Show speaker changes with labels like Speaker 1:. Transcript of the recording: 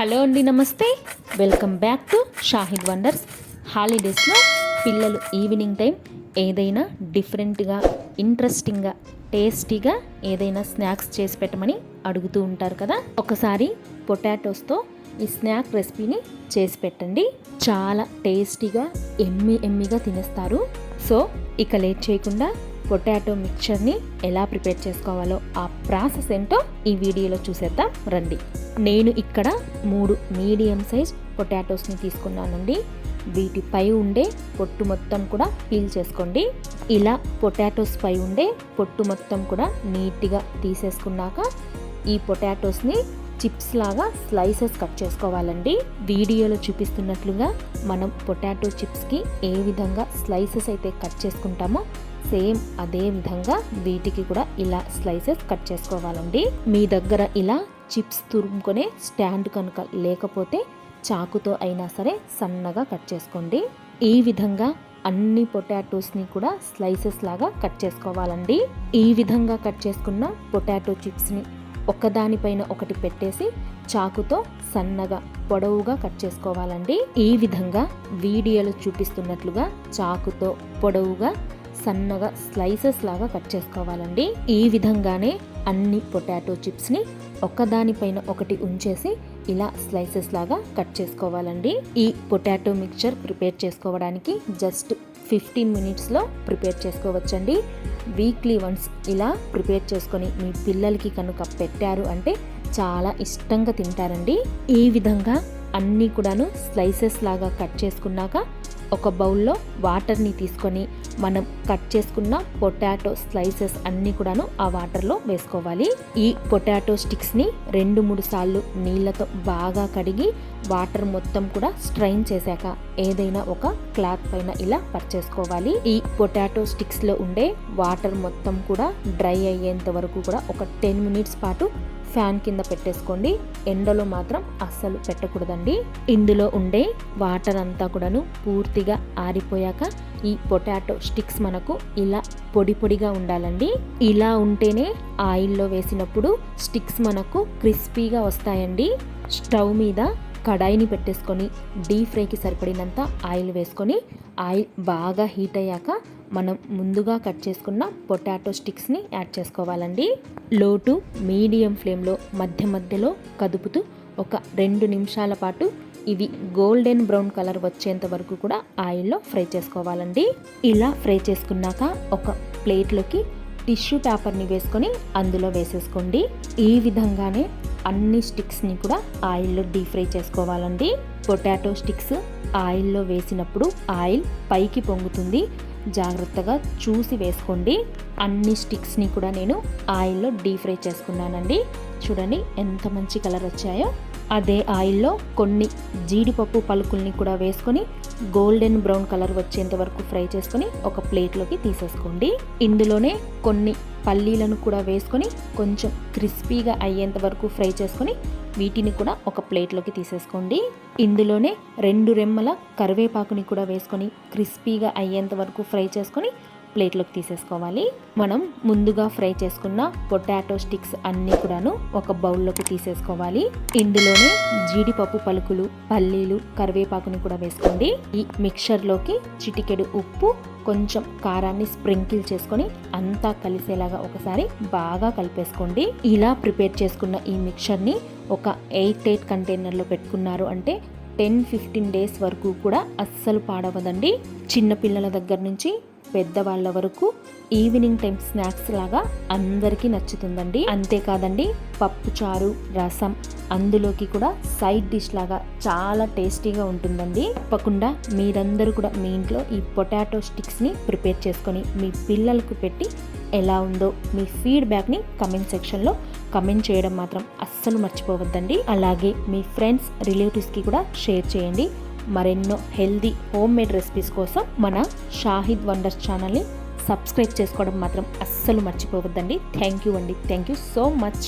Speaker 1: Hello అండి నమస్తే. Welcome back to Shahid wonders హాలిడేస్లో పిల్లలు ఈవినింగ్ టైం ఏదైనా డిఫరెంట్గా ఇంట్రెస్టింగ్గా టేస్టీగా ఏదైనా స్నాక్స్ చేసి పెట్టమని అడుగుతూ ఉంటారు కదా? ఒకసారి పొటాటోస్తో ఈ స్నాక్ రెసిపీని చేసి పెట్టండి. చాలా టేస్టీగా ఎమ్మి ఎమ్మిగా తినేస్తారు. సో ఇక లేట్ చేయకుండా పొటాటో మిక్చర్ని ఎలా ప్రిపేర్ చేసుకోవాలో ఆ ప్రాసెస్ ఏంటో ఈ వీడియోలో చూసేద్దాం రండి. నేను ఇక్కడ మూడు మీడియం సైజ్ పొటాటోస్ని తీసుకున్నానండి. వీటిపై ఉండే పొట్టు మొత్తం కూడా పీల్ చేసుకోండి. ఇలా పొటాటోస్ పై ఉండే పొట్టు మొత్తం కూడా నీట్గా తీసేసుకున్నాక ఈ పొటాటోస్ని చిప్స్ లాగా స్లైసెస్ కట్ చేసుకోవాలండి. వీడియోలో చూపిస్తున్నట్లుగా మనం పొటాటో చిప్స్కి ఏ విధంగా స్లైసెస్ అయితే కట్ చేసుకుంటామో సేమ్ అదే విధంగా వీటికి కూడా ఇలా స్లైసెస్ కట్ చేసుకోవాలండి. మీ దగ్గర ఇలా చిప్స్ తురుముకునే స్టాండ్ కనుక లేకపోతే చాకుతో అయినా సరే సన్నగా కట్ చేసుకోండి. ఈ విధంగా అన్ని పొటాటోస్ని కూడా స్లైసెస్ లాగా కట్ చేసుకోవాలండి. ఈ విధంగా కట్ చేసుకున్న పొటాటో చిప్స్ని ఒకదానిపైన ఒకటి పెట్టేసి చాకుతో సన్నగా పొడవుగా కట్ చేసుకోవాలండి. ఈ విధంగా వీడియోలో చూపిస్తున్నట్లుగా చాకుతో పొడవుగా సన్నగా స్లైసెస్ లాగా కట్ చేసుకోవాలండి. ఈ విధంగానే అన్ని పొటాటో చిప్స్ని ఒకదానిపైన ఒకటి ఉంచేసి ఇలా స్లైసెస్ లాగా కట్ చేసుకోవాలండి. ఈ పొటాటో మిక్చర్ ప్రిపేర్ చేసుకోవడానికి జస్ట్ ఫిఫ్టీన్ మినిట్స్లో ప్రిపేర్ చేసుకోవచ్చండి. వీక్లీ వన్స్ ఇలా ప్రిపేర్ చేసుకొని మీ పిల్లలకి కనుక పెట్టారు అంటే చాలా ఇష్టంగా తింటారండి. ఈ విధంగా అన్నీ కూడాను స్లైసెస్ లాగా కట్ చేసుకున్నాక ఒక బౌల్లో వాటర్ని తీసుకొని మనం కట్ చేసుకున్న పొటాటో స్లైసెస్ అన్నీ కూడాను ఆ వాటర్లో వేసుకోవాలి. ఈ పొటాటో స్టిక్స్ని రెండు మూడు సార్లు నీళ్ళతో బాగా కడిగి వాటర్ మొత్తం కూడా స్ట్రైన్ చేశాక ఏదైనా ఒక క్లాత్ పైన ఇలా పర్చేసుకోవాలి ఈ పొటాటో స్టిక్స్లో ఉండే వాటర్ మొత్తం కూడా డ్రై అయ్యేంత వరకు కూడా ఒక టెన్ మినిట్స్ పాటు ఫ్యాన్ కింద పెట్టేసుకోండి. ఎండలో మాత్రం అస్సలు పెట్టకూడదండి. ఇందులో ఉండే వాటర్ అంతా కూడాను పూర్తిగా ఆరిపోయాక ఈ పొటాటో స్టిక్స్ మనకు ఇలా పొడి పొడిగా ఉండాలండి. ఇలా ఉంటేనే ఆయిల్లో వేసినప్పుడు స్టిక్స్ మనకు క్రిస్పీగా వస్తాయండి. స్టవ్ మీద కడాయిని పెట్టేసుకొని డీప్ ఫ్రైకి సరిపడినంత ఆయిల్ వేసుకొని ఆయిల్ బాగా హీట్ అయ్యాక మనం ముందుగా కట్ చేసుకున్న పొటాటో స్టిక్స్ని యాడ్ చేసుకోవాలండి. లో టు మీడియం ఫ్లేమ్లో మధ్య మధ్యలో కదుపుతూ ఒక రెండు నిమిషాల పాటు ఇవి గోల్డెన్ బ్రౌన్ కలర్ వచ్చేంత వరకు కూడా ఆయిల్లో ఫ్రై చేసుకోవాలండి. ఇలా ఫ్రై చేసుకున్నాక ఒక ప్లేట్లోకి టిష్యూ పేపర్ని వేసుకొని అందులో వేసేసుకోండి. ఈ విధంగానే అన్ని స్టిక్స్ని కూడా ఆయిల్లో డీప్ ఫ్రై చేసుకోవాలండి. పొటాటో స్టిక్స్ ఆయిల్లో వేసినప్పుడు ఆయిల్ పైకి పొంగుతుంది. జాగ్రత్తగా చూసి వేసుకోండి. అన్ని స్టిక్స్ని కూడా నేను ఆయిల్లో డీప్ ఫ్రై చేసుకున్నానండి. చూడండి ఎంత మంచి కలర్ వచ్చాయో. అదే ఆయిల్లో కొన్ని జీడిపప్పు పలుకుల్ని కూడా వేసుకొని గోల్డెన్ బ్రౌన్ కలర్ వచ్చేంత వరకు ఫ్రై చేసుకొని ఒక ప్లేట్లోకి తీసేసుకోండి. ఇందులోనే కొన్ని పల్లీలను కూడా వేసుకొని కొంచెం క్రిస్పీగా అయ్యేంత వరకు ఫ్రై చేసుకొని వీటిని కూడా ఒక ప్లేట్లోకి తీసేసుకోండి. ఇందులోనే రెండు రెమ్మల కరివేపాకుని కూడా వేసుకొని క్రిస్పీగా అయ్యేంత వరకు ఫ్రై చేసుకొని ప్లేట్లోకి తీసేసుకోవాలి. మనం ముందుగా ఫ్రై చేసుకున్న పొటాటో స్టిక్స్ అన్నీ కూడాను ఒక బౌల్లోకి తీసేసుకోవాలి. ఇందులోనే జీడిపప్పు పలుకులు పల్లీలు కరివేపాకుని కూడా వేసుకోండి. ఈ మిక్చర్లోకి చిటికెడు ఉప్పు కొంచెం కారాన్ని స్ప్రింకిల్ చేసుకొని అంతా కలిసేలాగా ఒకసారి బాగా కలిపేసుకోండి. ఇలా ప్రిపేర్ చేసుకున్న ఈ మిక్చర్ని ఒక ఎయిట్ ఎయిట్ కంటైనర్లో పెట్టుకున్నారు అంటే టెన్ ఫిఫ్టీన్ డేస్ వరకు కూడా అస్సలు పాడవదండి. చిన్నపిల్లల దగ్గర నుంచి పెద్దవాళ్ళ వరకు ఈవినింగ్ టైం స్నాక్స్ లాగా అందరికీ నచ్చుతుందండి. అంతేకాదండి పప్పు చారు రసం అందులోకి కూడా సైడ్ డిష్ లాగా చాలా టేస్టీగా ఉంటుందండి. తప్పకుండా మీరందరూ కూడా మీ ఇంట్లో ఈ పొటాటో స్టిక్స్ని ప్రిపేర్ చేసుకొని మీ పిల్లలకు పెట్టి ఎలా ఉందో మీ ఫీడ్బ్యాక్ని కమెంట్ సెక్షన్లో కమెంట్ చేయడం మాత్రం అస్సలు మర్చిపోవద్దండి. అలాగే మీ ఫ్రెండ్స్ రిలేటివ్స్కి కూడా షేర్ చేయండి. మరెన్నో హెల్దీ హోమ్ మేడ్ రెసిపీస్ కోసం మన షాహిద్ వండర్స్ ఛానల్ని సబ్స్క్రైబ్ చేసుకోవడం మాత్రం అస్సలు మర్చిపోవద్దండి. థ్యాంక్ యూ అండి. Thank you so much.